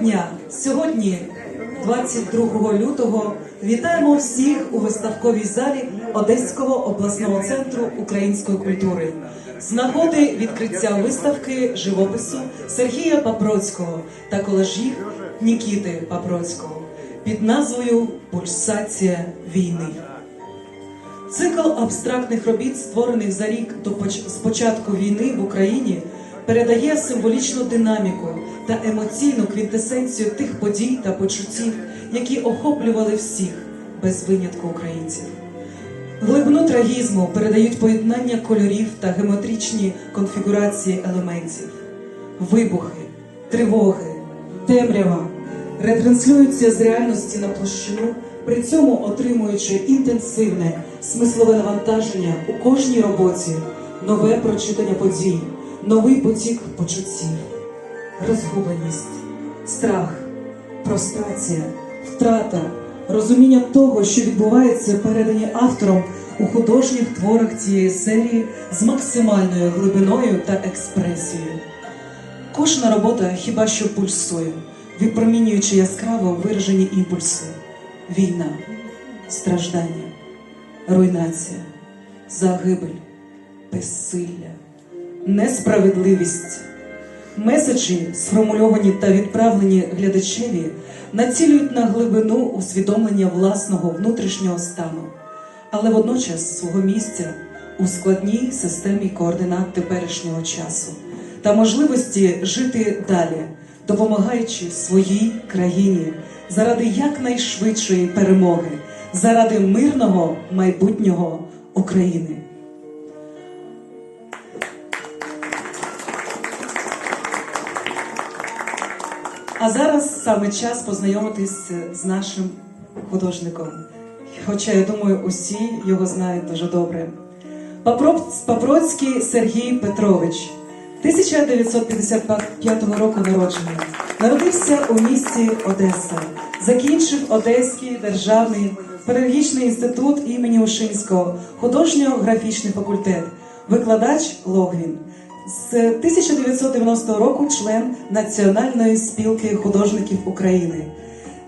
дня! Сьогодні, 22 лютого, вітаємо всіх у виставковій залі Одеського обласного центру української культури з нагоди відкриття виставки живопису Сергія Папроцького та колажів Нікіти Папроцького під назвою Пульсація війни. Цикл абстрактних робіт, створених за рік до поч- з початку війни в Україні, передає символічну динаміку та емоційну квінтесенцію тих подій та почуттів, які охоплювали всіх без винятку українців. Глибину трагізму передають поєднання кольорів та геометричні конфігурації елементів, вибухи, тривоги, темрява ретранслюються з реальності на площину, при цьому отримуючи інтенсивне смислове навантаження у кожній роботі, нове прочитання подій, новий потік почуттів, розгубленість, страх, прострація, втрата, розуміння того, що відбувається, передані автором у художніх творах цієї серії з максимальною глибиною та експресією. Кожна робота хіба що пульсує, випромінюючи яскраво виражені імпульси: війна, страждання, руйнація, загибель, безсилля, несправедливість. Меседжі, сформульовані та відправлені глядачеві, націлюють на глибину усвідомлення власного внутрішнього стану, але водночас свого місця у складній системі координат теперішнього часу та можливості жити далі, допомагаючи своїй країні заради якнайшвидшої перемоги, заради мирного майбутнього України. А зараз саме час познайомитись з нашим художником. Хоча я думаю, усі його знають дуже добре. Папроцький Сергій Петрович, 1955 року народження. Народився у місті Одеса. Закінчив Одеський державний педагогічний інститут імені Ушинського, художньо-графічний факультет, викладач Логвін. З 1990 року член Національної спілки художників України.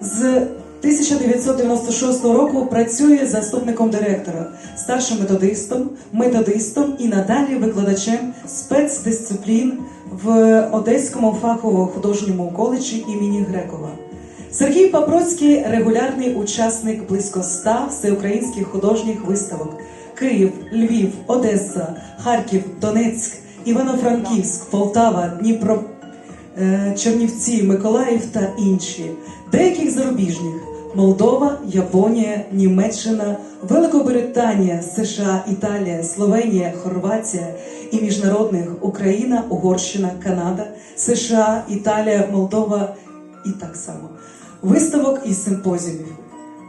З 1996 року працює заступником директора, старшим методистом, методистом і надалі викладачем спецдисциплін в Одеському фаховому художньому коледжі імені Грекова. Сергій Папроцький регулярний учасник близько ста всеукраїнських художніх виставок: Київ, Львів, Одеса, Харків, Донецьк, Івано-Франківськ, Полтава, Дніпро, е, Чернівці, Миколаїв та інші, деяких зарубіжних Молдова, Японія, Німеччина, Великобританія, США, Італія, Словенія, Хорватія і міжнародних Україна, Угорщина, Канада, США, Італія, Молдова і так само. Виставок і симпозіумів.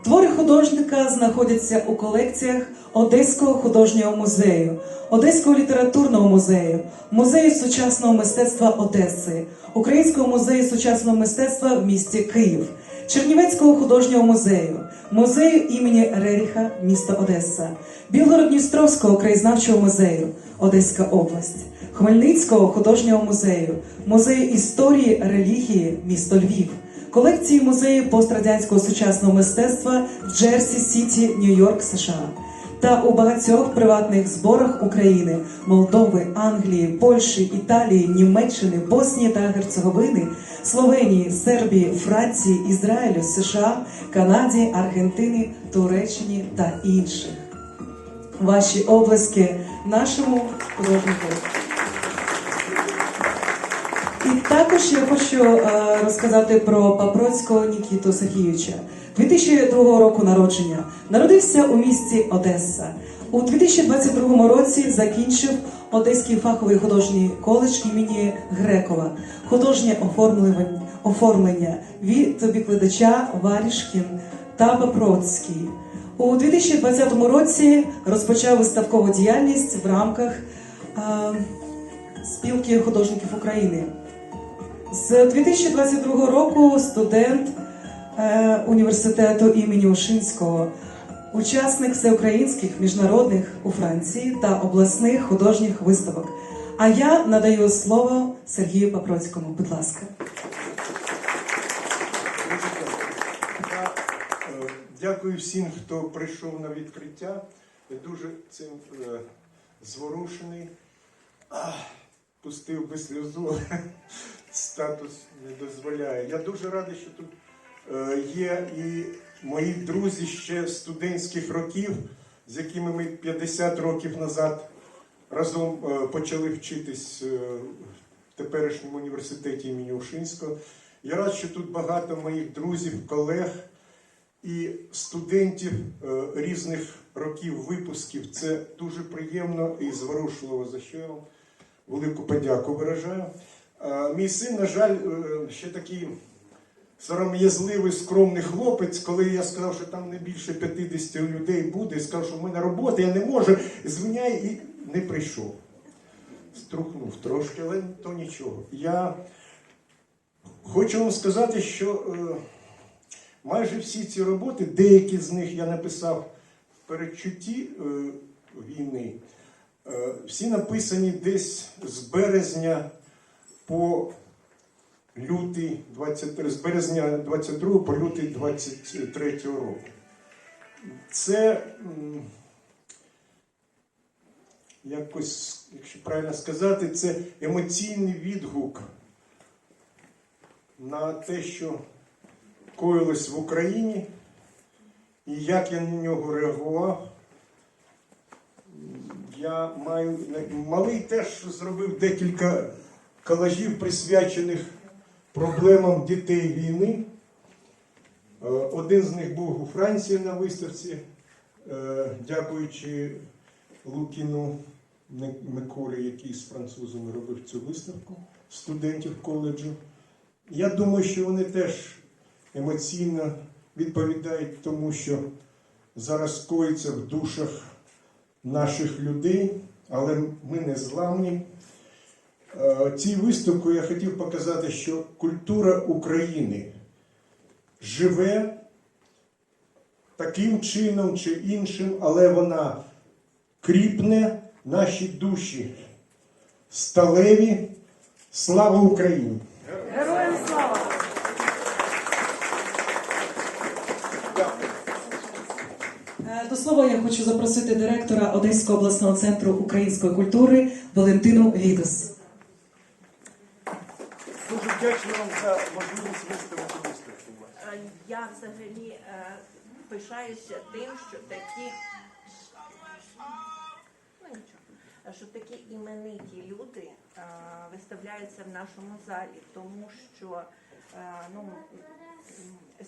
Твори художника знаходяться у колекціях Одеського художнього музею, Одеського літературного музею, музею сучасного мистецтва Одеси, Українського музею сучасного мистецтва в місті Київ, Чернівецького художнього музею, музею імені Реріха, місто Одеса, Білгород-Дністровського краєзнавчого музею, Одеська область, Хмельницького художнього музею, музею історії релігії, місто Львів колекції музею пострадянського сучасного мистецтва в Джерсі Сіті, Нью-Йорк, США та у багатьох приватних зборах України, Молдови, Англії, Польщі, Італії, Німеччини, Боснії та Герцеговини, Словенії, Сербії, Франції, Ізраїлю, США, Канаді, Аргентини, Туреччині та інших. Ваші облески нашому художнику. І також я хочу е, розказати про Папроцького Нікіту Сергійовича. 2002 року народження. Народився у місті Одеса. У 2022 році закінчив Одеський фаховий художній коледж імені Грекова, художнє оформлення, оформлення від викладача Варішкін та Папроцький. У 2020 році розпочав виставкову діяльність в рамках е, спілки художників України. З 2022 року студент е, університету імені Ушинського, учасник всеукраїнських міжнародних у Франції та обласних художніх виставок. А я надаю слово Сергію Папроцькому. Будь ласка. Дякую всім, хто прийшов на відкриття. Я дуже цим е, зворушений. Пустив би сльозу, статус не дозволяє. Я дуже радий, що тут е, є і мої друзі ще студентських років, з якими ми 50 років назад разом е, почали вчитись е, в теперішньому університеті імені Ушинського. Я рад, що тут багато моїх друзів, колег і студентів різних років випусків. Це дуже приємно і зворушливо, за що я вам велику подяку виражаю. Мій син, на жаль, е, ще такий сором'язливий, скромний хлопець, коли я сказав, що там не більше 50 людей буде, і сказав, що в мене робота, я не можу, звиняй і не прийшов. Струхнув трошки, але то нічого. Я хочу вам сказати, що е, майже всі ці роботи, деякі з них я написав в передчутті е, війни, всі написані десь з березня по лютий 23, з березня 22 по лютий 23 року. Це якось, якщо правильно сказати, це емоційний відгук на те, що коїлось в Україні, і як я на нього реагував. Я маю малий теж зробив декілька колажів, присвячених проблемам дітей війни. Е, Один з них був у Франції на виставці, е, дякуючи Лукіну Ми- Миколі, який з французами робив цю виставку студентів коледжу. Я думаю, що вони теж емоційно відповідають тому, що зараз коїться в душах наших людей, але ми не зламні. Е, Цій виставку я хотів показати, що культура України живе таким чином чи іншим, але вона кріпне наші душі сталеві. Слава Україні! Героям слава! До слова я хочу запросити директора Одеського обласного центру української культури Валентину Відос. Дуже вдячний вам за можливість виставити виставку. Е, Я взагалі е, пишаюся тим, що такі ну, нічого, що такі імениті люди е, виставляються в нашому залі, тому що ну,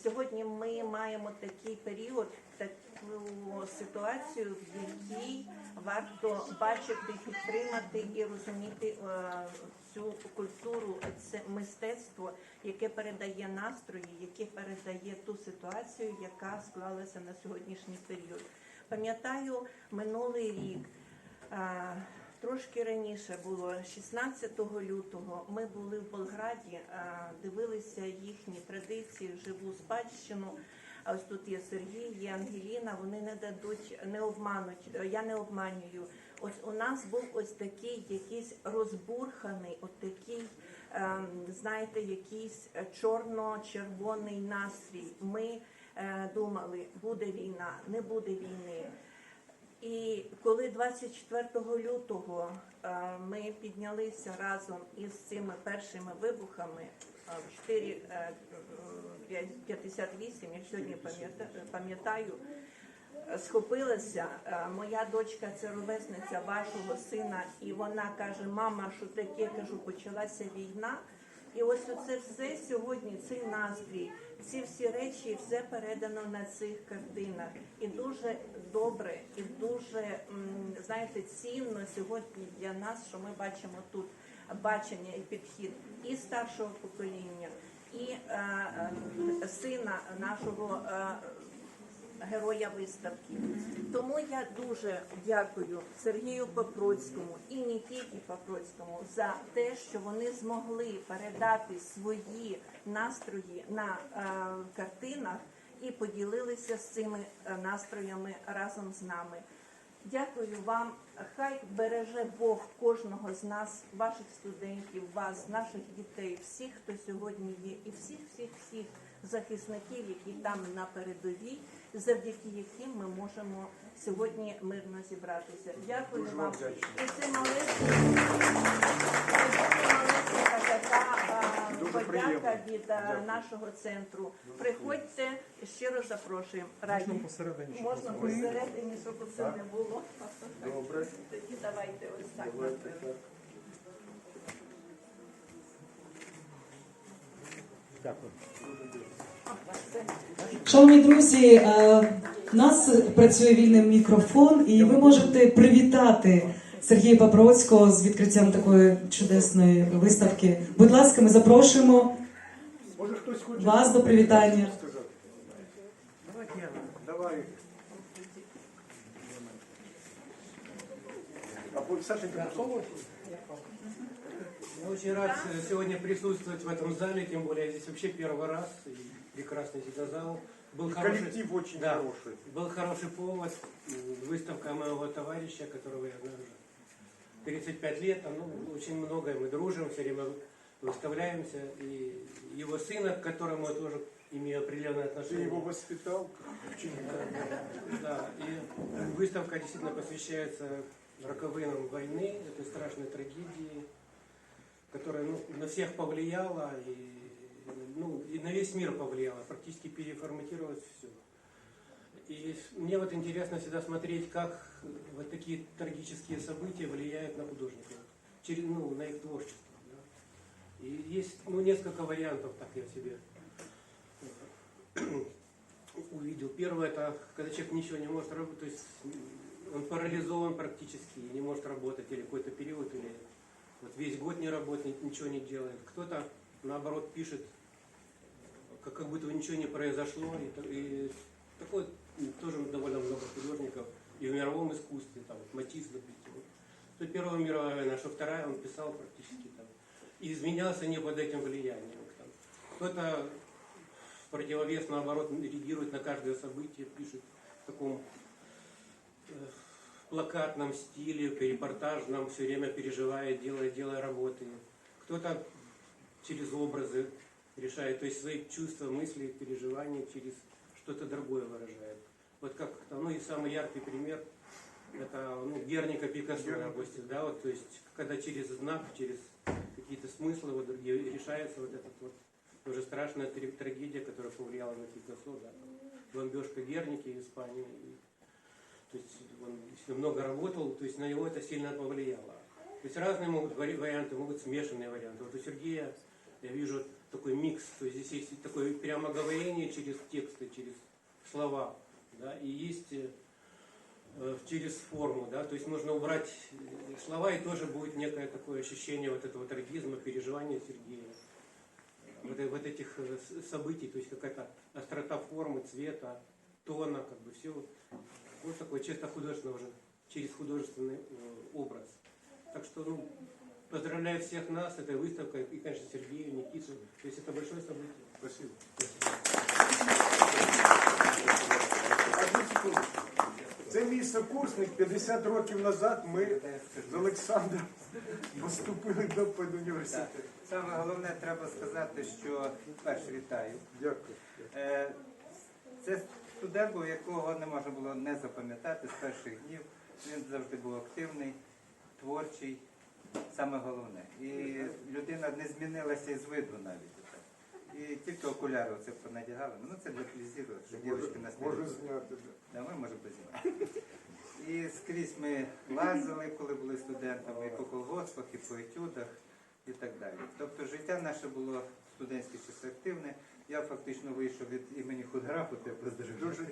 сьогодні ми маємо такий період, таку ситуацію, в якій варто бачити, підтримати і розуміти е, цю культуру, це мистецтво, яке передає настрої, яке передає ту ситуацію, яка склалася на сьогоднішній період. Пам'ятаю минулий рік. Трошки раніше було 16 лютого. Ми були в Болграді, дивилися їхні традиції, живу спадщину. А ось тут є Сергій, є Ангеліна. Вони не дадуть, не обмануть. е, Я не обманюю. Ось у нас був ось такий якийсь розбурханий, от такий, ем, знаєте, якийсь е, чорно-червоний настрій. Ми е, думали, буде війна, не буде війни. І коли 24 лютого е, ми піднялися разом із цими першими вибухами е, в 4.58, я сьогодні пам'ята- пам'ятаю, е, схопилася. е, Моя дочка це ровесниця вашого сина, і вона каже: Мама, що таке? Кажу, почалася війна. І ось оце все сьогодні, цей настрій, ці всі речі, все передано на цих картинах. І дуже добре, і дуже знаєте, цінно сьогодні для нас, що ми бачимо тут бачення і підхід і старшого покоління, і е, е, сина нашого. Е, героя виставки. Тому я дуже дякую Сергію Попроцькому і не тільки Попроцькому за те, що вони змогли передати свої настрої на е, картинах і поділилися з цими е, настроями разом з нами. Дякую вам. Хай береже Бог кожного з нас, ваших студентів, вас, наших дітей, всіх, хто сьогодні є, і всіх, всіх, всіх захисників, які там на передовій, завдяки яким ми можемо сьогодні мирно зібратися. Дякую Дуже вам. І це малесенька така подяка від Дякую. нашого центру. Приходьте, щиро запрошуємо. Раді. Можна посередині, щоб Можна посередині, щоб це не було. Добре. Тоді давайте ось так. Давайте. Дякую. Шановні друзі, е, у нас працює вільний мікрофон, і ви можете привітати Сергія Папроцького з відкриттям такої чудесної виставки. Будь ласка, ми запрошуємо Може хтось хоче вас до привітання. сказати? Давайте я. Давай. А Сашенька, слово? Я очень рад э, сегодня присутствовать в этом зале, тем более я здесь вообще первый раз, и Прекрасный зал. Был хороший, Коллектив очень Да. хороший. был хороший повод, выставка моего товарища, которого я знаю уже 35 лет, ну, очень многое мы дружим, все время выставляемся, и его сына, к которому я тоже имею определенное Ты отношение. его воспитал ученика. Да, и выставка действительно посвящается роковинам войны, этой страшной трагедии, которая ну, на всех повлияла и, ну, и на весь мир повлияла, практически переформатировалось все. И мне вот интересно всегда смотреть, как вот такие трагические события влияют на художников, через, ну, на их творчество. да. И есть ну, несколько вариантов, так я себе увидел. Первое, это когда человек ничего не может работать, то есть он парализован практически, и не может работать или какой-то период, или вот весь год не работает, ничего не делает. Кто-то, наоборот, пишет, как, как будто ничего не произошло. И, и такое тоже довольно много художников и в мировом искусстве, там, вот Матисс, допустим. То Первая мировая война, что вторая, он писал практически там. И изменялся не под этим влиянием. Кто-то в противовес, наоборот, реагирует на каждое событие, пишет в таком э, плакатном стиле, репортажном, все время переживает, делает, делая работы. Кто-то через образы решает, то есть свои чувства, мысли, переживания через что-то другое выражает. Вот как, ну и самый яркий пример, это ну, Герника Пикассо, допустим, да, вот, то есть когда через знак, через какие-то смыслы вот другие решается вот этот вот тоже страшная тр- трагедия, которая повлияла на Пикассо, да, бомбежка Герники в Испании. И, то есть он действительно много работал, то есть на него это сильно повлияло. То есть разные могут вари- варианты, могут смешанные варианты. Вот у Сергея я вижу такой микс, то есть здесь есть такое прямо говорение через тексты, через слова, да, и есть э, э, через форму, да, то есть можно убрать э, слова и тоже будет некое такое ощущение вот этого трагизма, переживания Сергея, вот, вот этих событий, то есть какая-то острота формы, цвета, тона, как бы все вот, такое чисто художественное уже, через художественный образ. Так что, ну, поздравляю всех нас с этой выставкой, и, конечно, Сергея, Никиту, то есть это большое событие. Спасибо. Одну секунду. Це мій сокурсник 50 років назад. Ми з Олександром поступили до педуніверситету. Саме головне треба сказати, що перше вітаю. Дякую. Е, Це студент, був, якого не можна було не запам'ятати з перших днів. Він завжди був активний, творчий, саме головне. І людина не змінилася із виду навіть. І тільки окуляри оце понадягали. Ну це для плізіру, щоб дівчатки нас не Можу зняти. Да, ми можемо познімати. І скрізь ми лазили, коли були студентами, і по колгоспах, і по етюдах, і так далі. Тобто життя наше було в студентські часи активне. Я фактично вийшов від імені худграфу, то я. Дуже.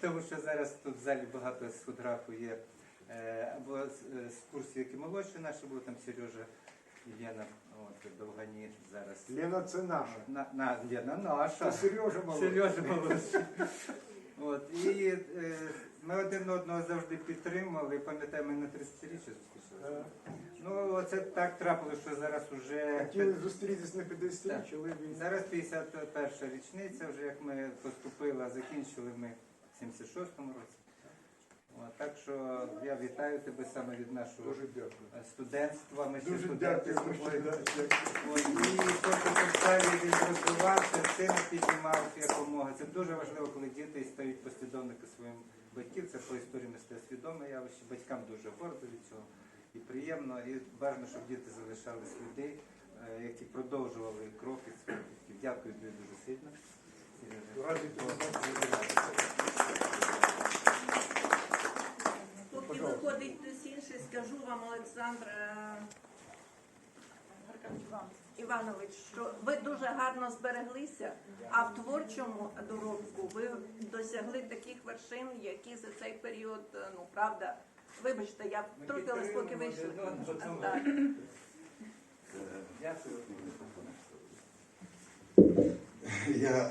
Тому що зараз тут в залі багато з худграфу є або з, е, з курсів, які молодші наші були, там Сережа і Лена, от, Довгані зараз. Лена, це наша. На, на, Лена наша. Це Сережа молодий. Серйозно молодший. От, і е, ми один одного завжди підтримували, пам'ятаємо, ми на 30-річчя зустрічалися. Е, Ну, оце так трапилося, що зараз уже Хотіли зустрітися на 50 Так. річ, але він зараз 51 річниця, вже як ми поступили, а закінчили ми в 76-му році. Так що я вітаю тебе саме від нашого Дуже студентства. Ми Дуже студенти дякую. тобою. От, І далі він розвивався, сина піднімав якомога. Це дуже важливо, коли діти стають послідовники своїм батьків. Це по історії мистецтва відоме явище. Батькам дуже гордо від цього і приємно. І бажано, щоб діти залишались людей, е, які продовжували кроки своїх батьків. Дякую тобі дуже сильно. Раді виходить хтось інший, скажу вам, Олександр е, Іванович, що ви дуже гарно збереглися, а в творчому доробку ви досягли таких вершин, які за цей період, е, ну правда, вибачте, я втрутилась, поки вийшли. Так. Дякую. Я е,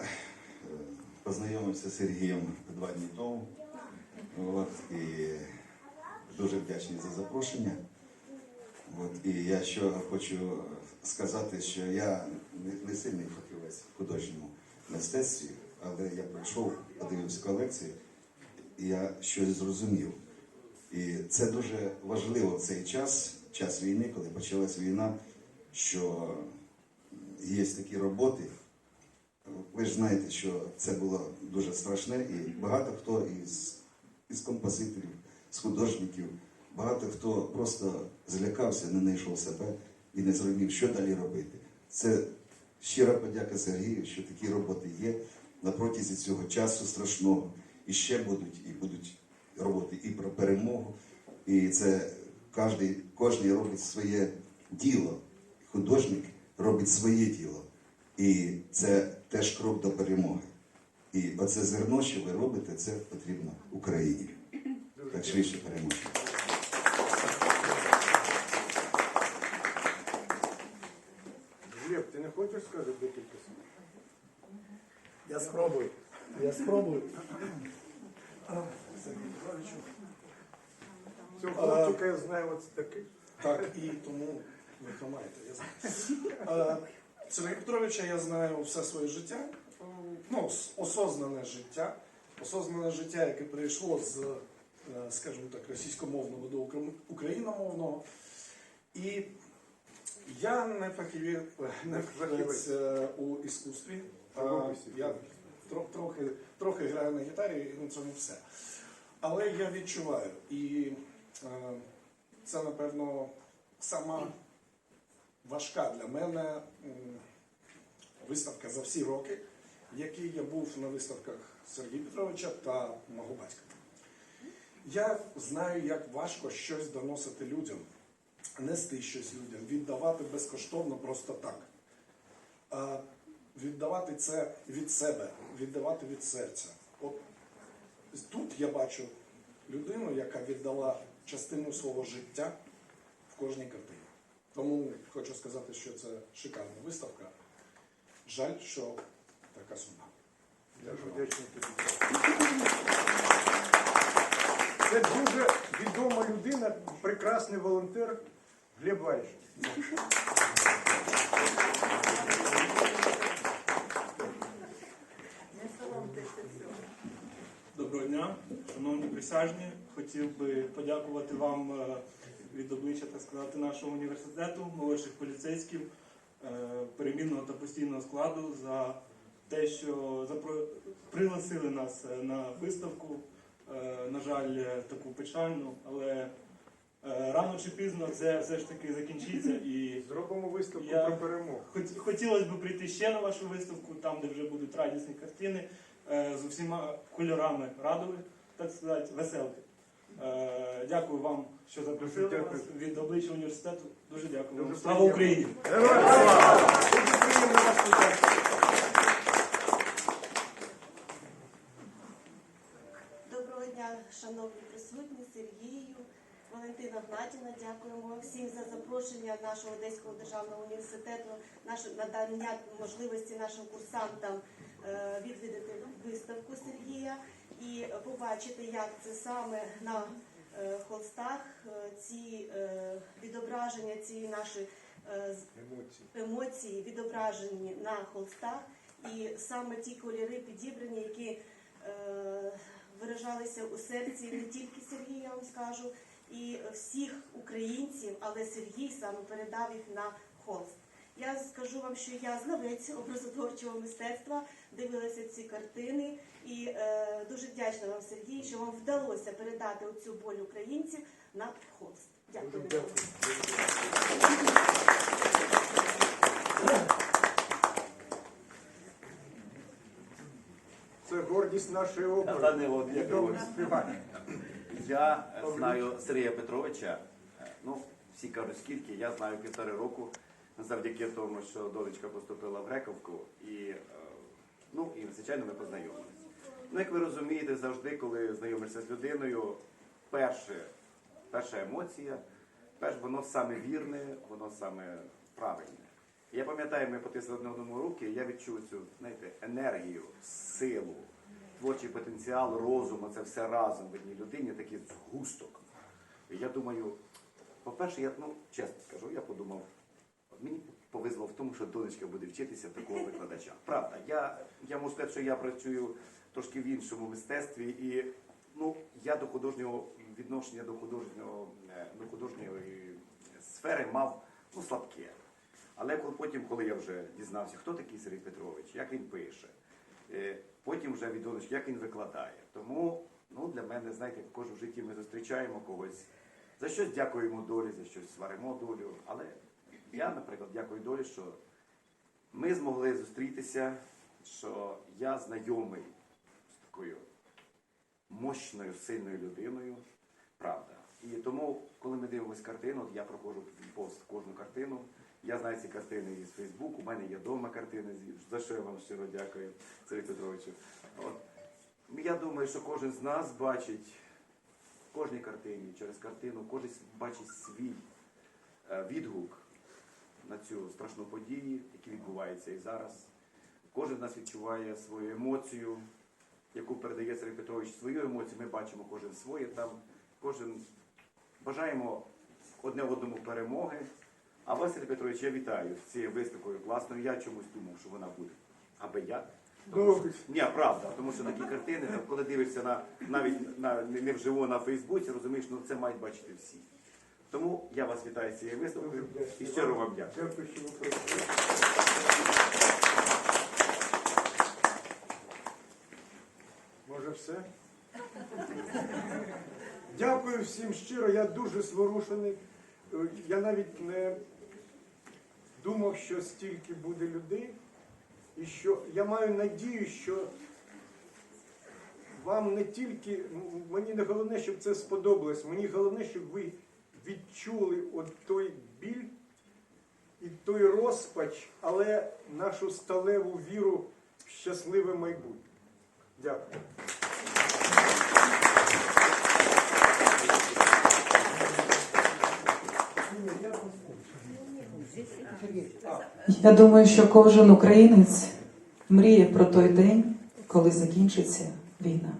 познайомився з Сергієм два дні тому. От, і дуже вдячний за запрошення. От, і я що хочу сказати, що я не, не сильний фахівець в художньому мистецтві, але я прийшов, подивився колекцію, і я щось зрозумів. І це дуже важливо в цей час, час війни, коли почалась війна, що є такі роботи. Ви ж знаєте, що це було дуже страшне, і багато хто із, із композиторів, з художників, багато хто просто злякався, не знайшов себе і не зрозумів, що далі робити. Це щира подяка Сергію, що такі роботи є на протязі цього часу страшного. І ще будуть, і будуть роботи і про перемогу. І це кожен, кожен робить своє діло. Художник робить своє діло. І це теж крок до перемоги. І оце зерно, що ви робите, це потрібно Україні. Так швидше переможе. Глеб, ти не хочеш сказати декілька слів? Я спробую. Я спробую. Цього хлопчика я знаю ось такий. Так, і тому ви хромаєте, я знаю. Сергія Петровича я знаю все своє життя. Ну, осознане життя. Осознане життя, яке прийшло з, скажімо так, російськомовного до україномовного. І я не фахівець, не фахівець е, у іскусстві. Я тро- трохи, трохи граю на гітарі, і на цьому все. Але я відчуваю. І е, це, напевно, сама важка для мене виставка за всі роки, в якій я був на виставках Сергія Петровича та мого батька. Я знаю, як важко щось доносити людям, нести щось людям, віддавати безкоштовно просто так. А віддавати це від себе, віддавати від серця. От тут я бачу людину, яка віддала частину свого життя в кожній картині. Тому хочу сказати, що це шикарна виставка. Жаль, що така вдячний тобі. Це дуже відома людина, прекрасний волонтер Глеб цього. Доброго дня, шановні присяжні. Хотів би подякувати вам е, від обличчя, так сказати, нашого університету, молодших поліцейських, е, перемінного та постійного складу за те, що пригласили нас е, на виставку. Е, На жаль, е, таку печальну, але е, рано чи пізно це все ж таки закінчиться і Зробимо виставку Я- про перемогу. Хот- Хотілося б прийти ще на вашу виставку, там, де вже будуть радісні картини з усіма кольорами радуги, так сказати, веселки. Дякую вам, що запросили Дуже нас дякую. від обличчя університету. Дуже дякую вам. Слава. Україні! Героям слава! Дуже приємно вас побачити. Доброго дня, шановні присутні, Сергію, Валентина Гнатіна. Дякуємо всім за запрошення нашого Одеського державного університету, надання можливості нашим курсантам е, відвідати виставку Сергія і побачити, як це саме на е, холстах е, ці відображення, ці наші Емоції. емоції відображені на холстах, і саме ті кольори підібрані, які виражалися у серці не тільки Сергія, я вам скажу, і всіх українців, але Сергій саме передав їх на холст. Я скажу вам, що я знавець образотворчого мистецтва, дивилася ці картини, і е, дуже вдячна вам, Сергій, що вам вдалося передати оцю боль українців на холст. Дякую. Дякую. Це гордість нашої опери. Пане Володимир Відомий Петрович, співак. Я знаю Сергія Петровича. е, Ну, всі кажуть, скільки, я знаю півтори року, завдяки тому, що донечка поступила в Грековку, і, е, ну, і звичайно, ми познайомилися. Ну, як ви розумієте, завжди, коли знайомишся з людиною, перше, перша емоція, перш, воно саме вірне, воно саме правильне. Я пам'ятаю, ми потисли одне одному руки, я відчув цю, знаєте, енергію, силу, творчий потенціал, розум, це все разом в одній людині, такий згусток. І я думаю, по-перше, я ну, чесно скажу, я подумав, мені повезло в тому, що донечка буде вчитися такого викладача. Правда, я, я можу сказати, що я працюю трошки в іншому мистецтві, і ну, я до художнього відношення до художнього, е, до художньої сфери мав ну, слабке. Але потім, коли я вже дізнався, хто такий Сергій Петрович, як він пише, е, потім вже від донечки, як він викладає. Тому ну, для мене, знаєте, в житті ми зустрічаємо когось. За щось дякуємо долі, за щось сваримо долю. Але я, наприклад, дякую долі, що ми змогли зустрітися, що я знайомий з такою мощною, сильною людиною. Правда. І тому, коли ми дивимося картину, я проходжу повз кожну картину. Я знаю ці картини із Фейсбуку, у мене є вдома картини, за що я вам щиро дякую, Сергію Петровичу. От. Я думаю, що кожен з нас бачить в кожній картині, через картину, кожен бачить свій е, відгук на цю страшну подію, які відбуваються і зараз. Кожен з нас відчуває свою емоцію, яку передає Сергій Петрович свою емоцію, ми бачимо кожен своє там, кожен бажаємо одне одному перемоги. А вас, Сергій Петрович, я вітаю з цією виставкою класною. Я чомусь думав, що вона буде. Аби я. Тому що- Ні, правда, тому що такі картини, коли дивишся на навіть на не вживу на Фейсбуці, розумієш, ну це мають бачити всі. Тому я вас вітаю з цією виставкою і щиро вам дякую. Дякую, що ви прийшли. Може все? Дякую всім щиро, я дуже зворушений. Я навіть не думав, що стільки буде людей. І що я маю надію, що вам не тільки, мені не головне, щоб це сподобалось, мені головне, щоб ви відчули от той біль і той розпач, але нашу сталеву віру в щасливе майбутнє. Дякую. Я думаю, що кожен українець мріє про той день, коли закінчиться війна.